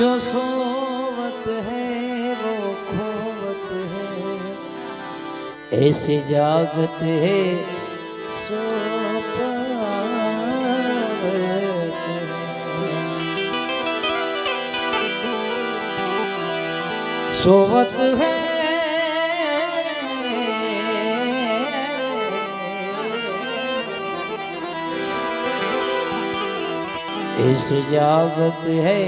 जो सोवत है वो खोवत है ऐसे जागत है सो पावत है। सोवत है इस जागत है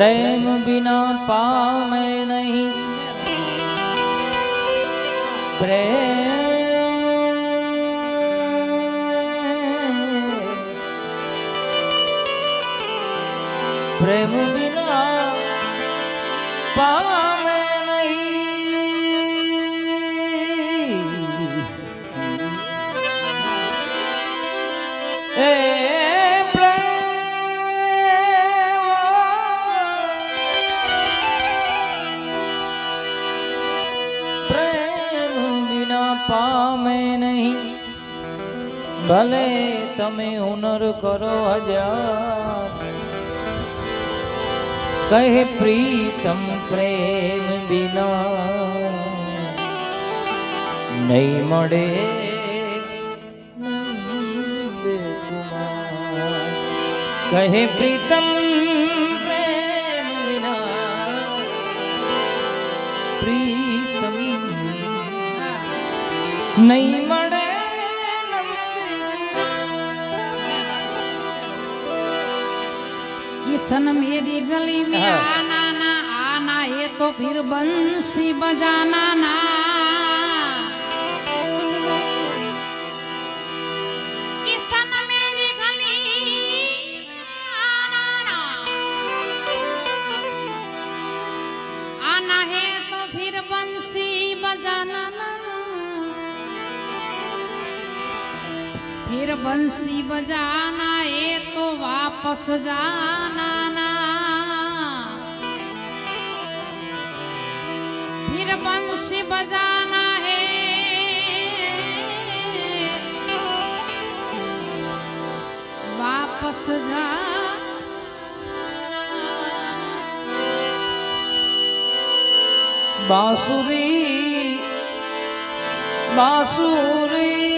પ્રેમ બિના પામે નહીં. પ્રેમ પ્રેમ પામે નહીં. ભલે તમે હુનર કરો હજાર. કહે પ્રીતમ પ્રેમ વિના. નહીં મળે. કહે પ્રીતમ નહીં મળે किसन मेरी गली में हाँ। आना ना आना ये तो फिर बंसी बजाना ना વીર બંશી બજાના એ તો વાપસ જાના વીર બંશી બજાના હે વાપસ જા બાંસુરી બાંસુરી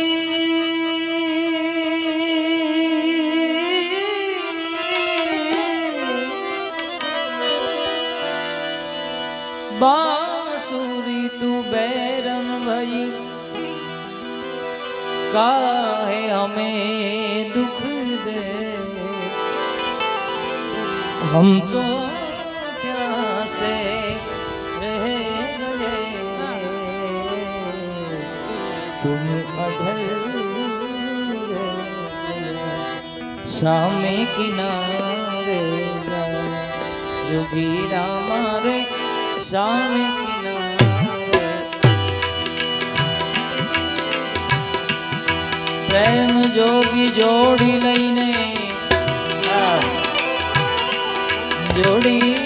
में दुख दे हम तो प्यासे रह गए तुम अधर सामे किनारे जो गिरा मारे सामे પ્રેમ જોગી જોડી લઈને જોડી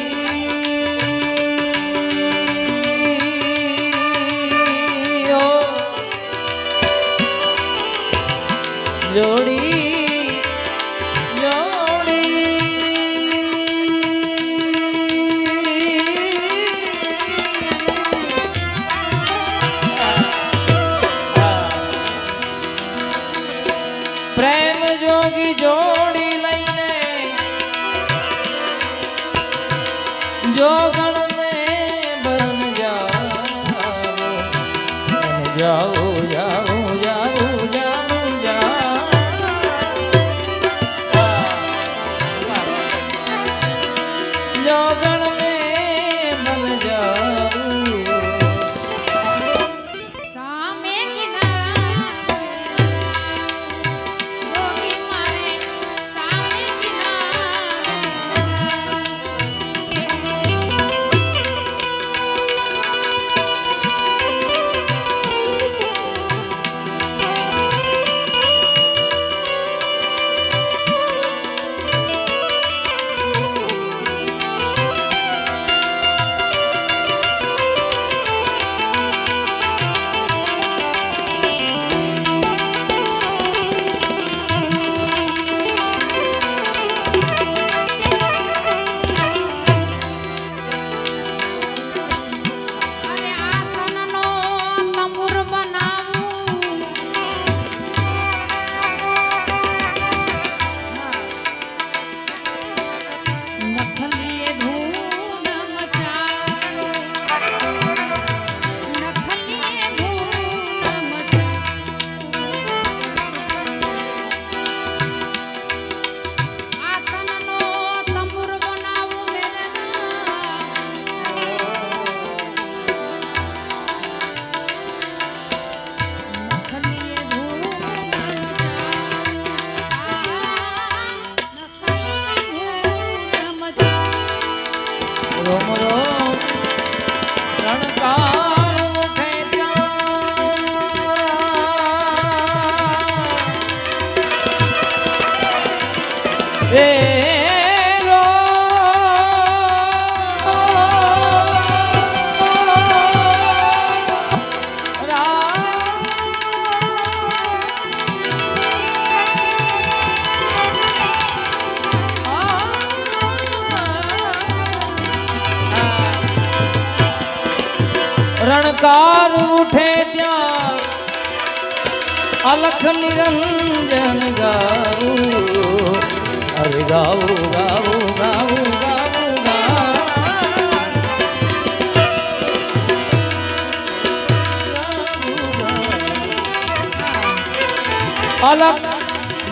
અલખ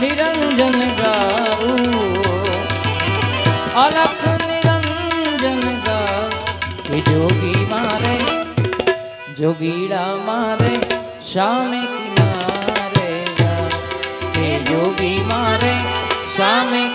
નિરંજન ગાવું. અલખ નિરંજન ગાવું. જોગી મારે, જોગીડા મારે શામે કિનારે જોગી મારે શામે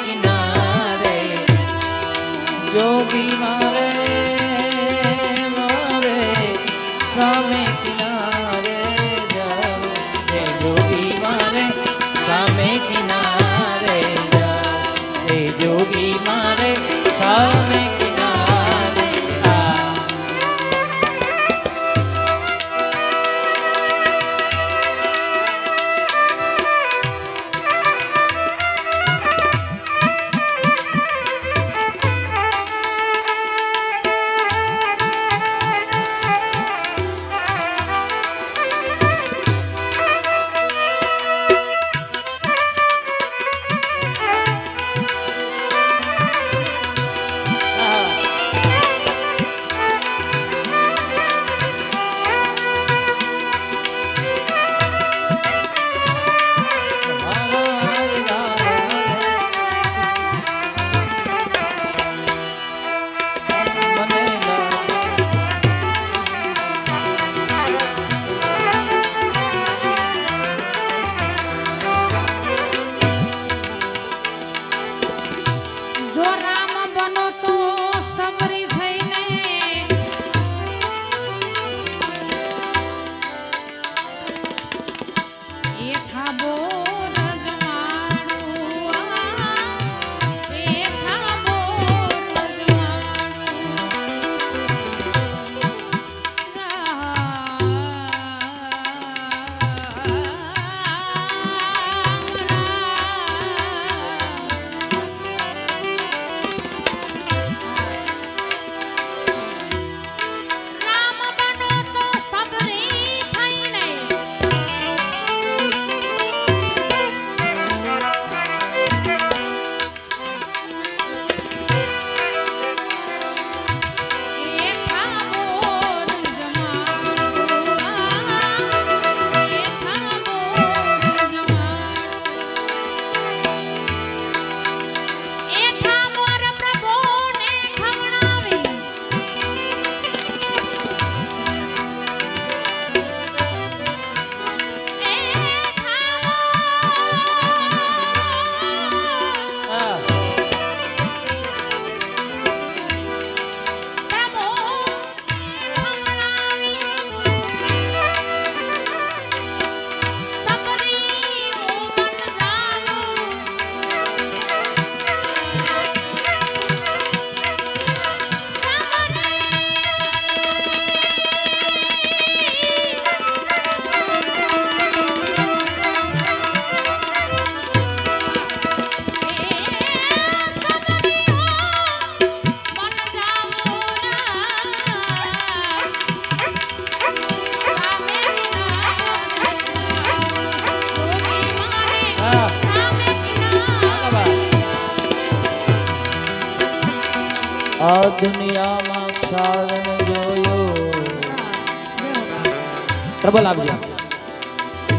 પ્રબલ આપજો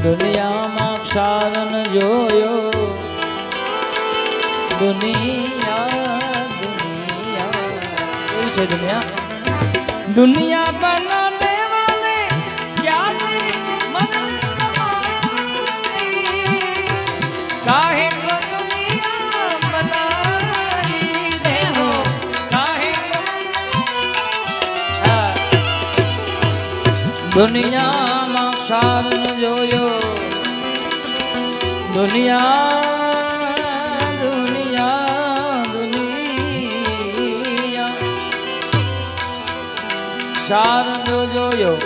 દુનિયામાં ક્ષારણ જોયો. દુનિયા દુનિયા. કેવી છે દુનિયા? દુનિયા દુનિયા. ક્ષારણ જોયો. દુનિયા દુનિયા દુનિયા. ક્ષારણ જોયો.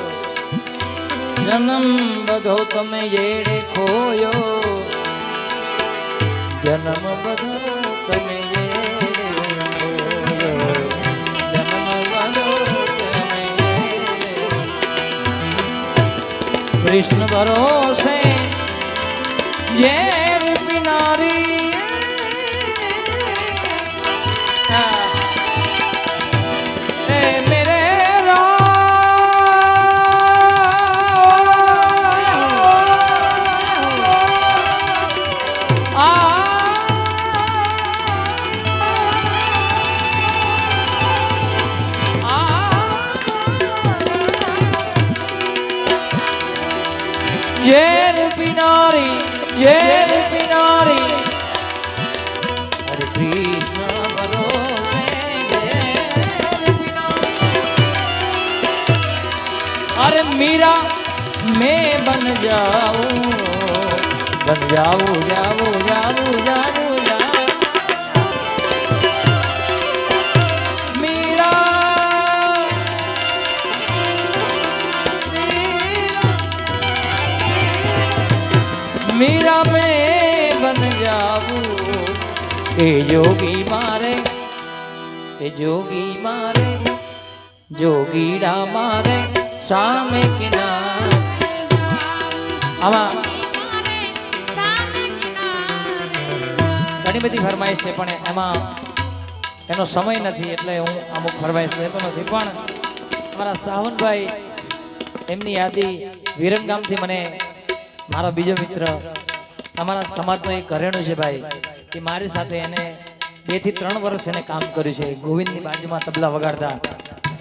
જન્મ બધો તમે જેડે ખોયો. જન્મ બધો તમે કૃષ્ણ ભરોસે ઝેર मीरा मैं बन जाऊं એ જોગી મારે એ જોગી મારે જોગીડા મારે સામે કિનાર આમાં ઘણી બધી ફરમાઈશ છે પણ એમાં એનો સમય નથી એટલે હું અમુક ફરમાઈશ લેતો નથી પણ મારા સાવનભાઈ એમની યાદી વિરમગામથી મને મારો બીજો મિત્ર તમારા સમાજનો એક ઘરેણું છે ભાઈ એ મારી સાથે એને બેથી ત્રણ વર્ષ એને કામ કર્યું છે, ગોવિંદની બાજુમાં તબલા વગાડતા.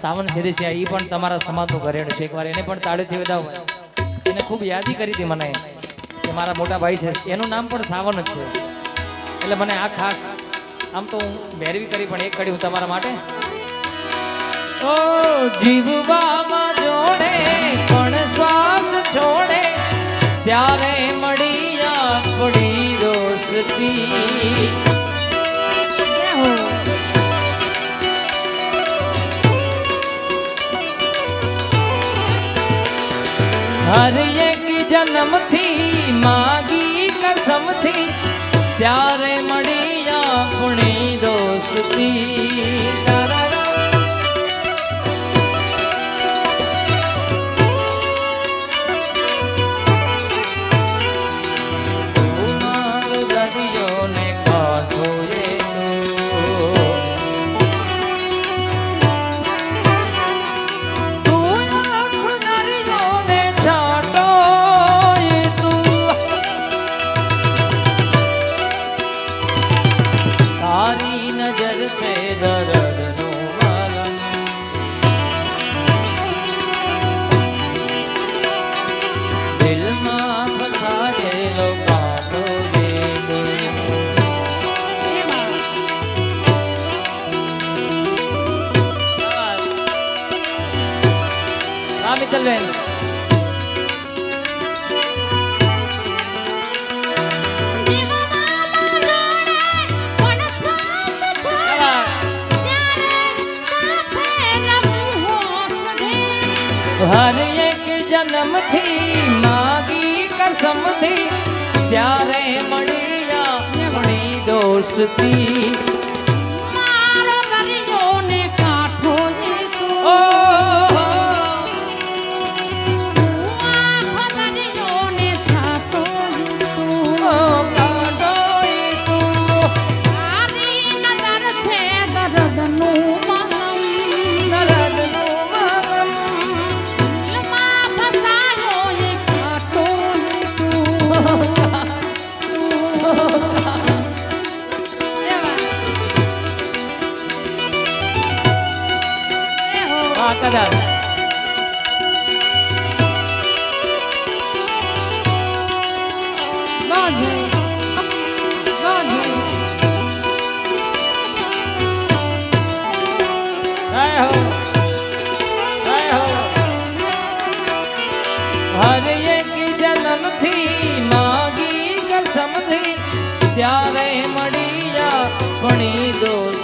સાવન સિરિસિયા એ પણ તમારા સમાજનું ઘરેણું છે. એકવાર એને પણ તાળીથી વધાવો. એને ખૂબ યાદી કરી હતી મને, કે મારા મોટા ભાઈ છે. એનું નામ પણ સાવન જ છે. એટલે મને આ ખાસ, આમ તો હું ભેરવી કરી, પણ એક કડી હું તમારા માટે. ઓ જીવવામાં જોડે, પણ શ્વાસ છોડે ત્યારે મળી આપણી દોસ્તી હર એક જન્મથી માગી કસમથી ત્યારે મળી આપણી દોસ્તી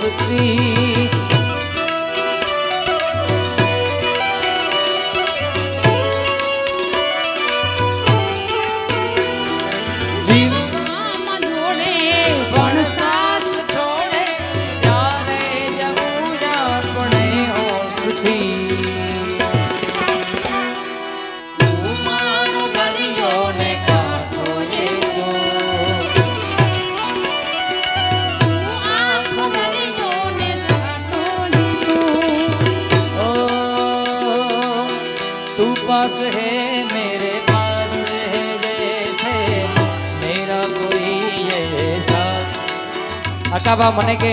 દોસ્તી બા મને કે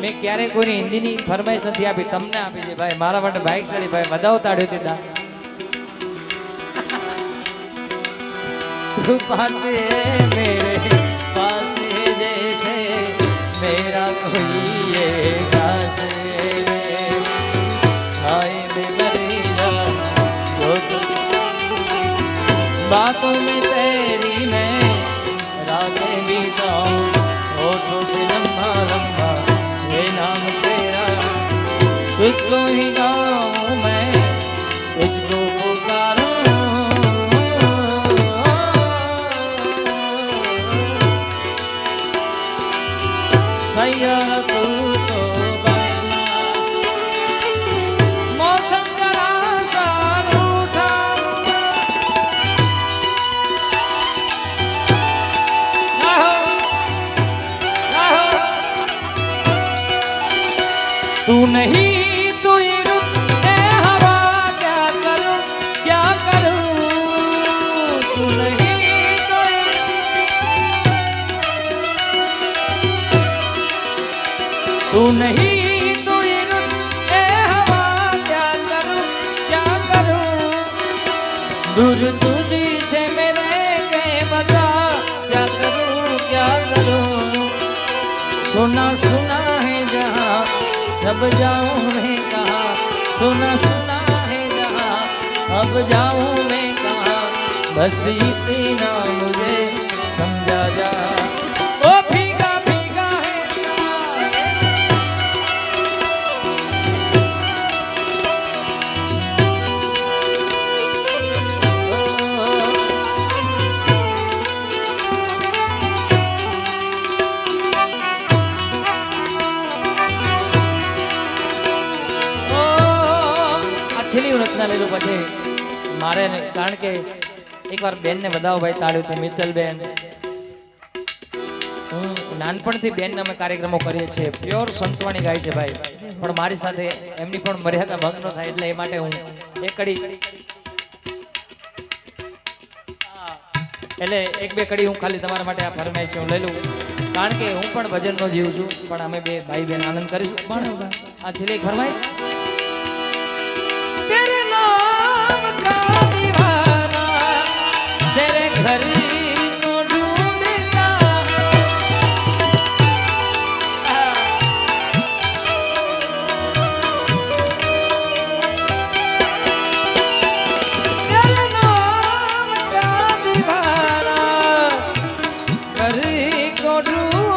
મેં ક્યારેય કોઈને હિન્દીની ફરમાઈશ નથી આપી, તમને આપી છે ભાઈ. મારા માટે બાઇક ચડી, ભાઈ. વધાવ તાડ્યું તે દા પાસે મેરે नहीं तू क्या करूँ क्या करूँ? दूर तुझी से मेरे बता, क्या करूँ क्या करूँ? सुना सुना है जहाँ, जब जाऊँ मैं कहाँ? सुना सुना है जहाँ, अब जाऊँ मैं कहाँ? बस इतना मुझे समझा जा છેલ્લી રચના લીધું પછી મારે કારણ કે એકવાર બેનને વધાવો ભાઈ તાળ્યું મિત્તલબેન. હું નાનપણથી બેનને અમે કાર્યક્રમો કરીએ છીએ. પ્યોર સંતવાણી ગાય છે ભાઈ. પણ મારી સાથે એમની પણ મર્યાદા ભંગ ન થાય એટલે એ માટે હું એક કડી એટલે એક બે કડી હું ખાલી તમારા માટે આ ફરમાઈશ હું લઈ લઉં. કારણ કે હું પણ ભજનનો જીવ છું. પણ અમે બે ભાઈ બહેન આનંદ કરીશું. પણ આ છેલ્લી ફરમાઈશ মরু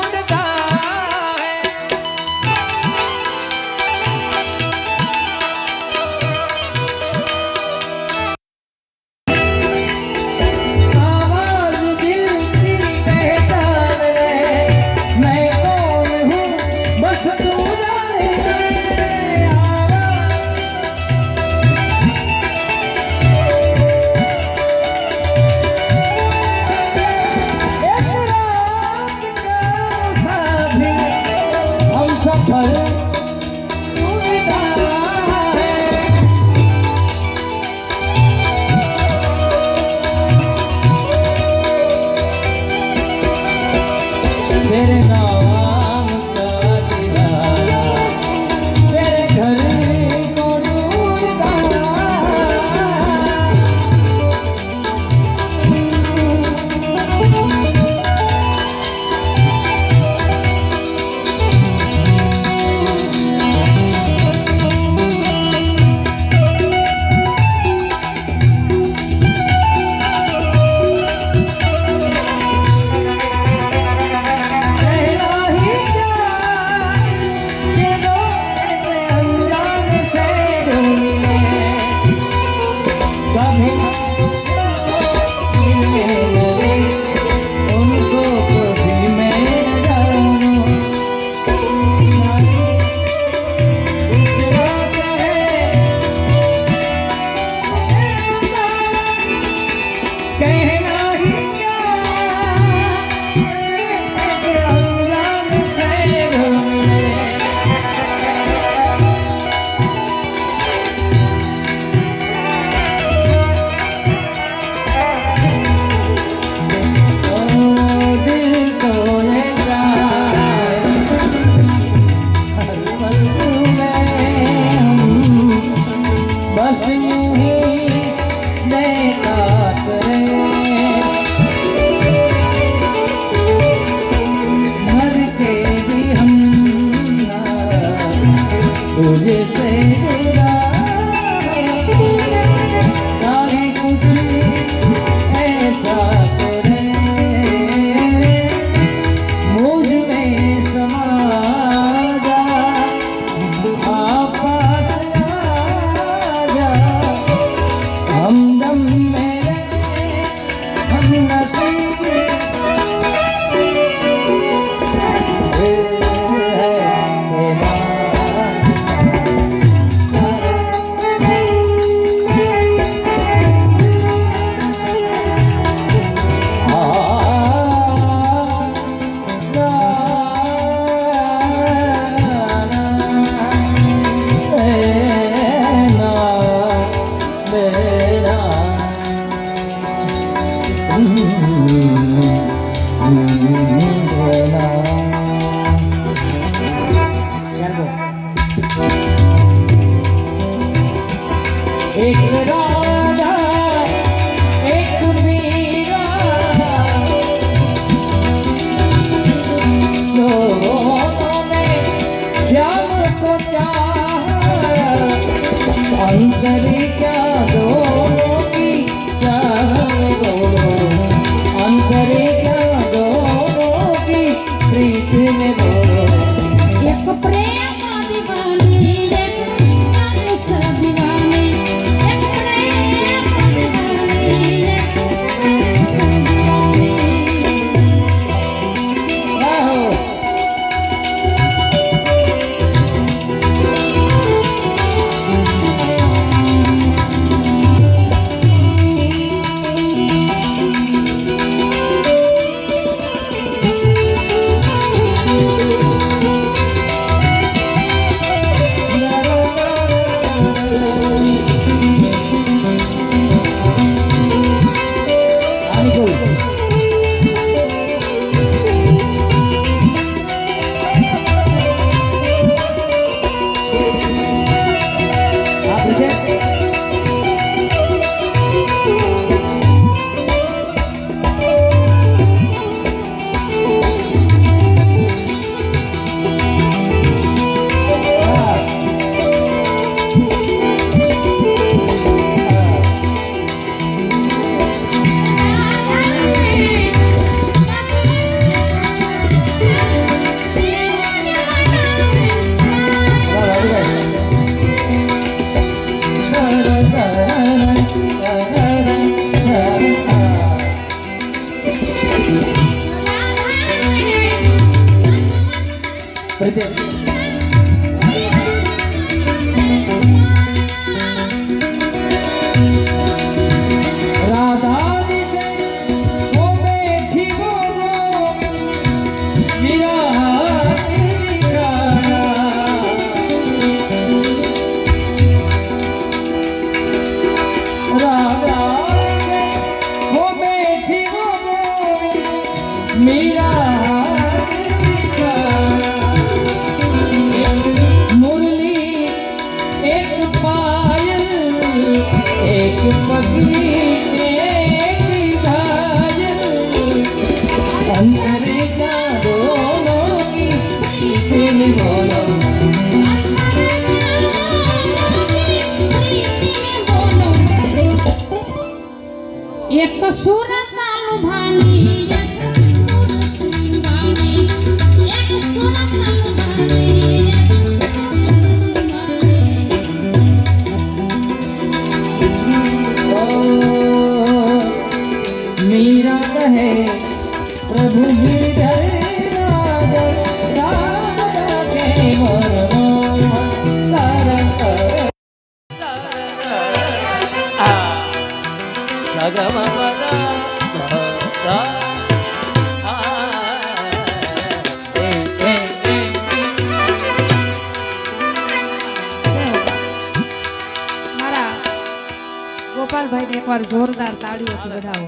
ગોપાલભાઈને એકવાર જોરદાર તાળીઓથી બધાવો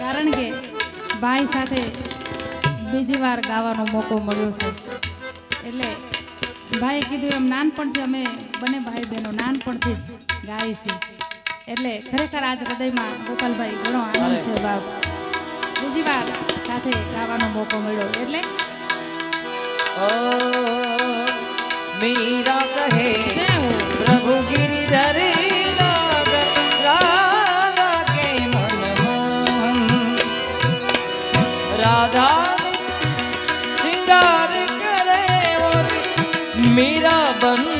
કારણ કે ભાઈ સાથે બીજી વાર ગાવાનો મોકો મળ્યો છે. એટલે ભાઈ કીધું એમ નાનપણથી અમે બંને ભાઈ બહેનો નાનપણથી જ ગાય છે એટલે ખરેખર આજ હૃદયમાં ગોપાલભાઈ ઘણો આનંદ છે બાપ. બીજી વાર સાથે ગાવાનો મોકો મળ્યો. એટલે મીરા કહે પ્રભુ ગિરિધરે મીરા બન